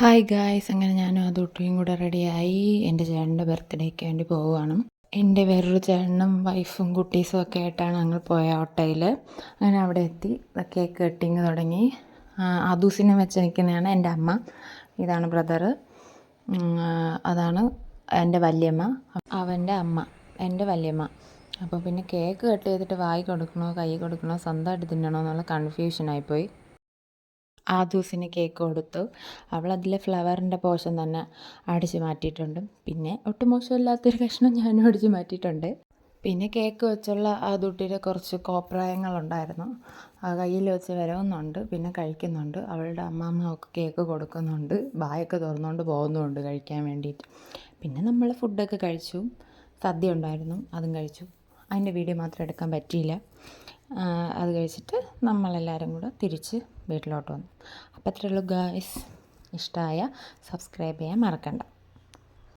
Hi guys അങ്ങനെ ഞാനും ആ തൊട്ടിയും കൂടെ റെഡിയായി എന്റെ ചേട്ടന്റെ ബർത്ത്ഡേക്ക് വേണ്ടി പോവുകയാണ്. എന്റെ വേറൊരു ചേട്ടനും വൈഫും കുട്ടീസും ഒക്കെ ആയിട്ടാണ് ഞങ്ങൾ പോയ ഓട്ടോയിൽ അങ്ങനെ അവിടെ എത്തി. കേക്ക് കട്ടിങ് തുടങ്ങി. അദൂസിനെ വെച്ച് നിൽക്കുന്നതാണ് എന്റെ അമ്മ. ഇതാണ് ബ്രദർ അതാണ് എന്റെ വല്യമ്മ. അവന്റെ അമ്മ എന്റെ വല്യമ്മ. അപ്പോൾ പിന്നെ കേക്ക് കട്ട് ചെയ്തിട്ട് വായി കൊടുക്കണോ കൈ കൊടുക്കണോ സ്വന്തമായിട്ട് തിന്നണോ എന്നുള്ള കൺഫ്യൂഷനായിപ്പോയി ആദൂസിന് കേക്ക് കൊടുത്തു. അവൾ അതിലെ ഫ്ലവറിന്റെ പോഷൻ തന്നെ അടിച്ച് മാറ്റിയിട്ടുണ്ട്. പിന്നെ ഒട്ടും മോശമില്ലാത്തൊരു കഷ്ണം ഞാനും അടിച്ച് മാറ്റിയിട്ടുണ്ട്. പിന്നെ കേക്ക് വെച്ചുള്ള ആ ദുട്ടിയുടെ കുറച്ച് കോപ്രായങ്ങളുണ്ടായിരുന്നു. ആ കയ്യിൽ വെച്ച് വരവുന്നുണ്ട് പിന്നെ കഴിക്കുന്നുണ്ട്. അവളുടെ അമ്മാമ്മ ഒക്കെ കേക്ക് കൊടുക്കുന്നുണ്ട് ബായൊക്കെ തുറന്നുകൊണ്ട് പോകുന്നുണ്ട് കഴിക്കാൻ വേണ്ടിയിട്ട്. പിന്നെ നമ്മൾ ഫുഡൊക്കെ കഴിച്ചു. സദ്യ ഉണ്ടായിരുന്നു അതും കഴിച്ചു. അതിന്റെ വീഡിയോ മാത്രം എടുക്കാൻ പറ്റിയില്ല. അത് കഴിച്ചിട്ട് നമ്മളെല്ലാവരും കൂടെ തിരിച്ച് വീട്ടിലോട്ട് വന്നു. അപ്പോൾ അത്രയേ ഉള്ളൂ ഗായ്സ് ഇഷ്ടമായ സബ്സ്ക്രൈബ് ചെയ്യാൻ മറക്കണ്ട.